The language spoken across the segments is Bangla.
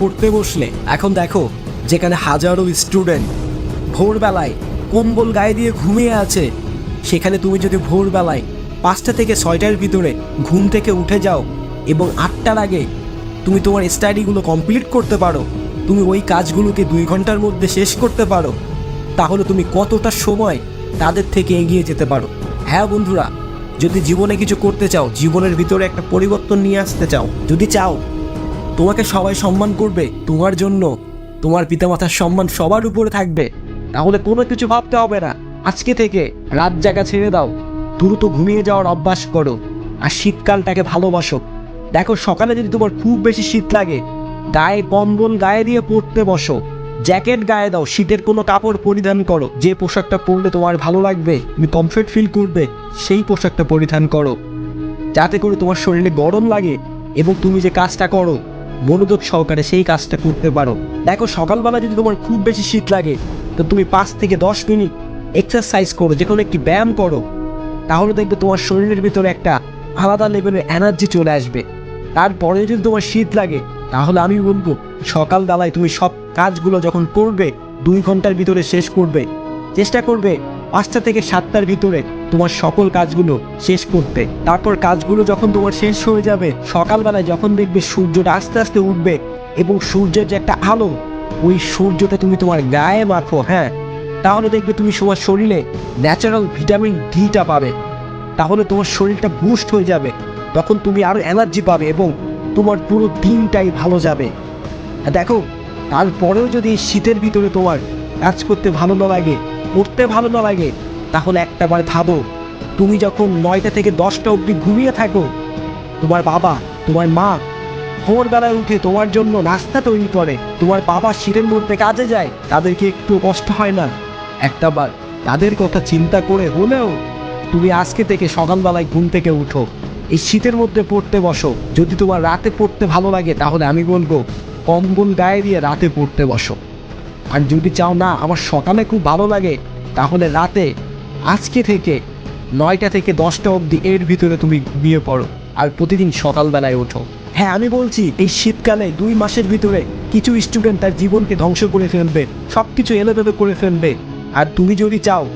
পড়তে বসলে, এখন দেখো, যেখানে হাজারো স্টুডেন্ট ভোরবেলায় কম্বল গায়ে দিয়ে ঘুমিয়ে আছে, সেখানে তুমি যদি ভোরবেলায় পাঁচটা থেকে ছয়টার ভিতরে ঘুম থেকে উঠে যাও এবং আটটার আগে তুমি তোমার স্টাডিগুলো কমপ্লিট করতে পারো, তুমি ওই কাজগুলোকে দুই ঘণ্টার মধ্যে শেষ করতে পারো, তাহলে তুমি কতটা সময় তাদের থেকে এগিয়ে যেতে পারো। হ্যাঁ বন্ধুরা, যদি জীবনে কিছু করতে চাও, জীবনের ভিতরে একটা পরিবর্তন নিয়ে আসতে চাও, যদি চাও তোমাকে সবাই সম্মান করবে, তোমার জন্য। তোমার পিতামাতার সম্মান সবার উপরে থাকবে। তাহলে কোনো কিছু ভাবতে হবে না। আজকে থেকে রাত জায়গা ছেড়ে দাও। দ্রুত ঘুমিয়ে যাওয়ার অভ্যাস করো। আর শীতকালটাকে ভালোবাসো। দেখো সকালে যদি তোমার খুব বেশি শীত লাগে, গায়ে কম্বল গায়ে দিয়ে পড়তে বসো। জ্যাকেট গায়ে দাও, শীতের কোনো কাপড় পরিধান করো। যে পোশাকটা পরলে তোমার ভালো লাগবে, তুমি কমফর্ট ফিল করবে, সেই পোশাকটা পরিধান করো। যাতে করে তোমার শরীরে গরম লাগে এবং তুমি যে কাজটা করো মনোযোগ সহকারে সেই কাজটা করতে পারো। দেখো, সকালবেলা যদি তোমার খুব বেশি শীত লাগে, তো তুমি পাঁচ থেকে দশ মিনিট এক্সারসাইজ করো যে কোনো একটি ব্যায়াম করো। তাহলে দেখবে তোমার শরীরের ভিতরে একটা আলাদা লেভেলের এনার্জি চলে আসবে। তারপরে যদি তোমার শীত লাগে, তাহলে আমি বলব, সকালবেলায় তুমি সব কাজগুলো যখন করবে, দুই ঘণ্টার ভিতরে শেষ করবে। চেষ্টা করবে পাঁচটা থেকে সাতটার ভিতরে তোমার সকল কাজগুলো শেষ করতে। তারপর কাজগুলো যখন তোমার শেষ হয়ে যাবে, সকালবেলায় যখন দেখবে সূর্যটা আস্তে আস্তে উঠবে এবং সূর্যের যে একটা আলো, ওই সূর্যটা তুমি তোমার গায়ে মাখো হ্যাঁ? তাহলে দেখবে তুমি তোমার শরীরে ন্যাচারাল ভিটামিন ডিটা পাবে। তাহলে তোমার শরীরটা বুস্ট হয়ে যাবে। তখন তুমি আরও এনার্জি পাবে এবং তোমার পুরো দিনটাই ভালো যাবে। দেখো, তারপরেও যদি শীতের ভিতরে তোমার কাজ করতে ভালো না লাগে পড়তে ভালো না লাগে তাহলে একটা বার ভাবো তুমি যখন নয়টা থেকে দশটা অবধি ঘুমিয়ে থাকো, তোমার বাবা, তোমার মা ভোরবেলায় উঠে তোমার জন্য নাস্তা তৈরি করে। তোমার বাবা শীতের মধ্যে কাজে যায়, তাদেরকে একটু কষ্ট হয় না। একটা বার তাদের কথা চিন্তা করে হলেও তুমি আজকে থেকে সকালবেলায় ঘুম থেকে উঠো। এই শীতের মধ্যে পড়তে বসো। যদি তোমার রাতে পড়তে ভালো লাগে, তাহলে আমি বলব, কম্বল গায়ে দিয়ে রাতে পড়তে বসো। আর যদি চাও না, আমার সকালে খুব ভালো লাগে, তাহলে রাতে আজকে থেকে নয়টা থেকে দশটা অবধি এর ভিতরে তুমি ঘুমিয়ে পড়ো আর প্রতিদিন সকালবেলায় ওঠো। হ্যাঁ আমি বলছি, এই শীতকালে দুই মাসের ভিতরে কিছু স্টুডেন্ট তার জীবনকে ধ্বংস করে ফেলবে সব কিছু এলোভেলো করে ফেলবে। আর তুমি যদি চাও,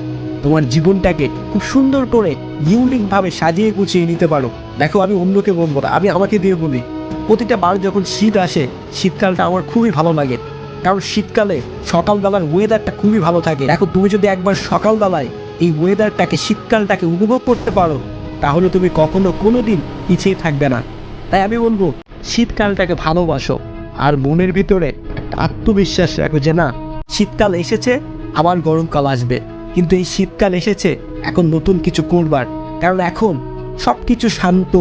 তোমার জীবনটাকে খুব সুন্দর করে ইউনিকভাবে সাজিয়ে গুছিয়ে নিতে পারো। দেখো, আমি অন্যকে বলব না, আমি আমাকে দিয়ে বলি, প্রতিটা বার যখন শীত আসে, শীতকালটা আমার খুবই ভালো লাগে। কারণ শীতকালে সকালবেলার ওয়েদারটা খুবই ভালো থাকে। দেখো, তুমি যদি একবার সকালবেলায় এই ওয়েদারটাকে শীতকালটাকে উপভোগ করতে পারো। তাহলে তুমি কখনো কোনো দিন পিছিয়ে থাকবে না। তাই আমি বলব, শীতকালটাকে ভালোবাসো আর মনের ভিতরে আত্মবিশ্বাস রাখো যে না, শীতকাল এসেছে, আবার গরমকাল আসবে। কিন্তু এই শীতকাল এসেছে, এখন নতুন কিছু করবার। কারণ এখন সব কিছু শান্ত,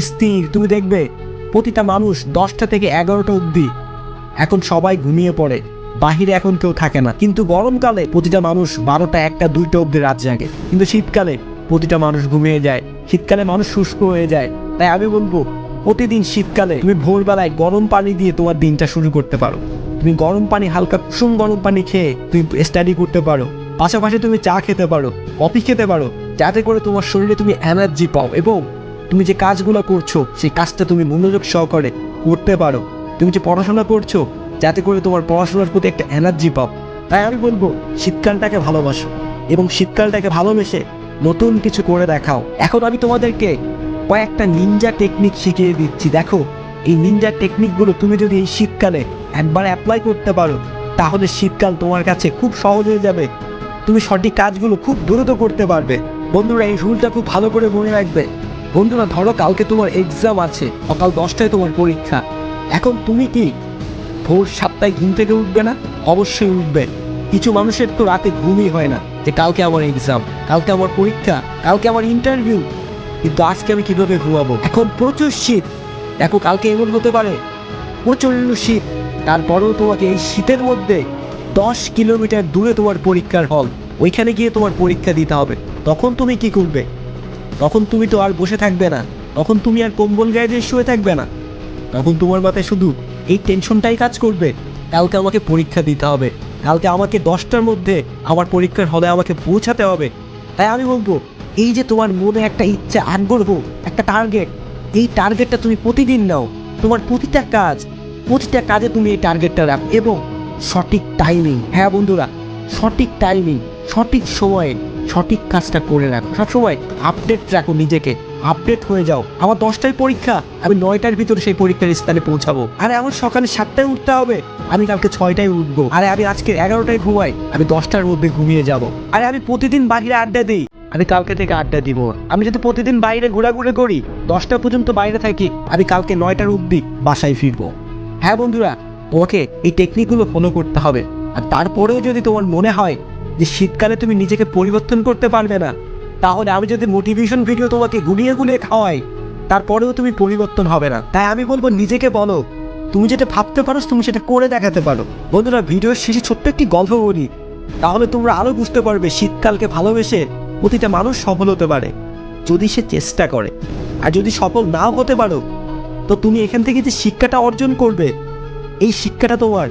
স্থির। তুমি দেখবে, প্রতিটা মানুষ দশটা থেকে এগারোটা অবধি এখন সবাই ঘুমিয়ে পড়ে। বাহিরে এখন কেউ থাকে না। কিন্তু গরমকালে প্রতিটা মানুষ বারোটা একটা, দুইটা অব্দি রাত জাগে। কিন্তু শীতকালে প্রতিটা মানুষ ঘুমিয়ে যায়। শীতকালে মানুষ শুষ্ক হয়ে যায়। তাই আমি বলব, প্রতিদিন শীতকালে তুমি ভোরবেলায় গরম পানি দিয়ে তোমার দিনটা শুরু করতে পারো। তুমি গরম পানি, হালকা কুসুম গরম পানি খেয়ে তুমি স্টাডি করতে পারো। পাশাপাশি তুমি চা খেতে পারো কফি খেতে পারো। যাতে করে তোমার শরীরে তুমি এনার্জি পাও এবং তুমি যে কাজগুলো করছ, সেই কাজটা তুমি মনোযোগ সহকারে করতে পারো। তুমি যে পড়াশোনা করছ যাতে করে তোমার পড়াশোনার প্রতি একটা এনার্জি পাও। তাই আমি বলব, শীতকালটাকে ভালোবাসো এবং শীতকালটাকে ভালোবেসে নতুন কিছু করে দেখাও। এখন আমি তোমাদেরকে কয়েকটা নিনজা টেকনিক শিখিয়ে দিচ্ছি। দেখো, এই নিনজা টেকনিকগুলো তুমি যদি এই শীতকালে একবার অ্যাপ্লাই করতে পারো, তাহলে শীতকাল তোমার কাছে খুব সহজ হয়ে যাবে। তুমি সঠিক কাজগুলো খুব দ্রুত করতে পারবে। বন্ধুরা, এই রুলটা খুব ভালো করে মনে রাখবে। বন্ধুরা, ধরো কালকে তোমার এক্সাম আছে, সকাল দশটায় তোমার পরীক্ষা। এখন তুমি কি ভোর সাতটায় ঘুম থেকে উঠবে না? অবশ্যই উঠবে। কিছু মানুষের তো রাতে ঘুমই হয় না। যে কালকে আমার এক্সাম কালকে আমার পরীক্ষা, কালকে আমার ইন্টারভিউ কিন্তু আজকে আমি কীভাবে ঘুমাবো? এখন প্রচুর শীত। দেখো, কালকে এমন হতে পারে। প্রচণ্ড শীত। তারপরেও তোমাকে এই শীতের মধ্যে দশ কিলোমিটার দূরে তোমার পরীক্ষার হল। ওইখানে গিয়ে তোমার পরীক্ষা দিতে হবে। তখন তুমি কি করবে? তখন তুমি তো আর বসে থাকবে না। তখন তুমি আর কম্বল গায়ে দিয়ে শুয়ে থাকবে না। তখন তোমার মাথায় শুধু এই টেনশনটাই কাজ করবে। কালকে আমাকে পরীক্ষা দিতে হবে। কালকে আমাকে দশটার মধ্যে আমার পরীক্ষার হলে আমাকে পৌঁছাতে হবে। তাই আমি বলব, এই যে তোমার মনে একটা ইচ্ছা, আগ্রহ, একটা টার্গেট এই টার্গেটটা তুমি প্রতিদিন নাও। তোমার প্রতিটা কাজ, প্রতিটা কাজে তুমি এই টার্গেটটা রাখ এবং সঠিক টাইমিং হ্যাঁ বন্ধুরা, সঠিক টাইমিং সঠিক সময়ে সঠিক কাজটা করে রাখো। সবসময় আপডেট রাখো নিজেকে। আপডেট হয়ে যাও। আমার দশটায় পরীক্ষা, আমি নয়টার ভিতরে সেই পরীক্ষার স্থানে পৌঁছাবো। আরে, আমার সকালে সাতটায় উঠতে হবে। আমি কালকে ছয়টায় উঠবো। আরে, আমি আজকে এগারোটায় ঘুমাই। আমি দশটার মধ্যে ঘুমিয়ে যাব। আরে, আমি প্রতিদিন বাইরে আড্ডা দিই। আমি কালকে থেকে আড্ডা দিব। আমি যদি প্রতিদিন বাইরে ঘোরাঘুরি করি, দশটা পর্যন্ত বাইরে থাকি, আমি কালকে নয়টার অবধি বাসায় ফিরবো। হ্যাঁ বন্ধুরা, তোমাকে এই টেকনিকগুলো ফলো করতে হবে। আর তারপরেও যদি তোমার মনে হয় যে শীতকালে তুমি নিজেকে পরিবর্তন করতে পারবে না তাহলে আমি যদি মোটিভেশন ভিডিও তোমাকে গুলিয়ে গুলিয়ে খাওয়াই, তারপরেও তুমি পরিবর্তন হবে না। তাই আমি বলব, নিজেকে বলো। তুমি যেটা ভাবতে পারো, তুমি সেটা করে দেখাতে পারো। বন্ধুরা, ভিডিওর শেষে ছোট্ট একটি গল্প বলি। তাহলে তোমরা আরও বুঝতে পারবে, শীতকালকে ভালোবেসে প্রতিটা মানুষ সফল হতে পারে, যদি সে চেষ্টা করে। আর যদি সফল নাও হতে পারো, তো তুমি এখান থেকে যে শিক্ষাটা অর্জন করবে, এই শিক্ষাটা তোমার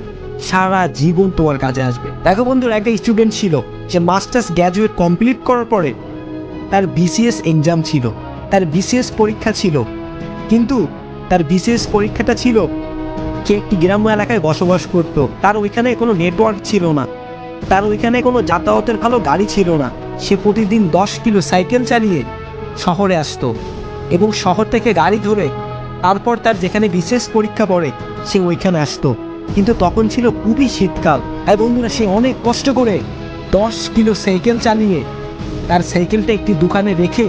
সারা জীবন তোমার কাজে আসবে। দেখো বন্ধুরা, একটা স্টুডেন্ট ছিল, সে মাস্টার্স গ্র্যাজুয়েট কমপ্লিট করার পরে তার বিসিএস এক্সাম ছিল, তার বিসিএস পরীক্ষা ছিল। কিন্তু তার বিসিএস পরীক্ষাটা ছিল সে একটি গ্রাম্য এলাকায় বসবাস করতো। তার ওইখানে কোনো নেটওয়ার্ক ছিল না। তার ওইখানে কোনো যাতায়াতের ভালো গাড়ি ছিল না। সে প্রতিদিন দশ কিলো সাইকেল চালিয়ে শহরে আসতো এবং শহর থেকে গাড়ি ধরে তারপর তার যেখানে বিশেষ পরীক্ষা পড়ে, সে ওইখানে আসতো। কিন্তু তখন ছিল খুবই শীতকাল। আর বন্ধুরা, সে অনেক কষ্ট করে দশ কিলো সাইকেল চালিয়ে তার সাইকেলটা একটি দোকানে রেখে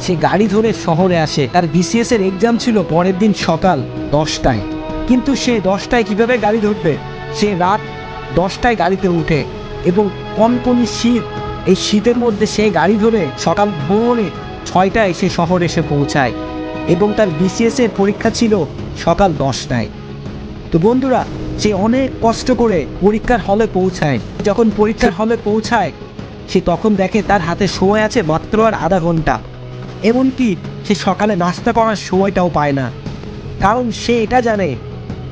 সে গাড়ি ধরে শহরে আসে। তার বিসিএস এর এক্সাম ছিল পরের দিন সকাল দশটায়। কিন্তু সে দশটায় কীভাবে গাড়ি ধরবে? সে রাত দশটায় গাড়িতে উঠে এবং কনকনি শীত, এই শীতের মধ্যে সে গাড়ি ধরে সকাল ভোরে ছয়টায় সে শহর এসে পৌঁছায় এবং তার বিসিএস এর পরীক্ষা ছিল সকাল দশটায়। তো বন্ধুরা, সে অনেক কষ্ট করে পরীক্ষার হলে পৌঁছায়। যখন পরীক্ষার হলে পৌঁছায় সে তখন দেখে তার হাতে সময় আছে মাত্র আর আধা ঘণ্টা। এমনকি সে সকালে নাস্তা করার সময়টাও পায় না। কারণ সে এটা জানে,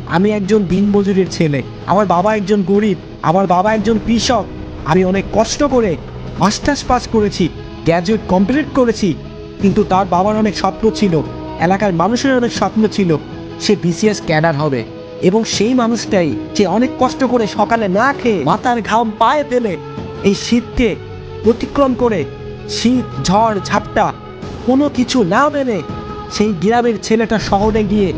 আমি একজন দিনমজুরের ছেলে, আমার বাবা একজন গরিব, আমার বাবা একজন কৃষক। আমি অনেক কষ্ট করে মাস্টার্স পাস করেছি, গ্র্যাজুয়েট কমপ্লিট করেছি, কিন্তু তার বাবার অনেক স্বপ্ন ছিল, এলাকার মানুষের অনেক স্বপ্ন ছিল, সে বিসিএস ক্যাডার হবে। এবং সেই মানুষটাই সে অনেক কষ্ট করে সকালে না খেয়ে মাথার ঘাম পায়ে ফেলে এই শীতকে অতিক্রম করে শীত, ঝড়, ঝাপটা, কোনো কিছু না মেনে সেই গ্রামের ছেলেটা শহরে গিয়ে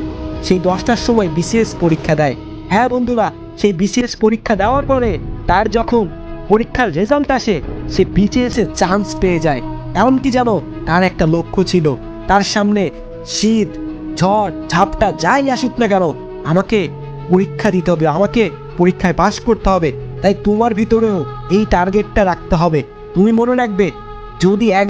সেই দশটার সময় বিসিএস পরীক্ষা দেয়। হ্যাঁ বন্ধুরা, সেই বিসিএস পরীক্ষা দেওয়ার পরে তার যখন পরীক্ষার রেজাল্ট আসে, সে বিসিএস চান্স পেয়ে যায়। এমনকি যেন তার একটা লক্ষ্য ছিল, তার সামনে শীত, ঝড়, ঝাপটা যাই আসুক না কেন, আমাকে পরীক্ষা দিতে হবে, আমাকে পরীক্ষায় পাশ করতে হবে। তাই তোমার ভিতরেও এই টার্গেটটা রাখতে হবে। তুমি মনে রাখবে যদি এক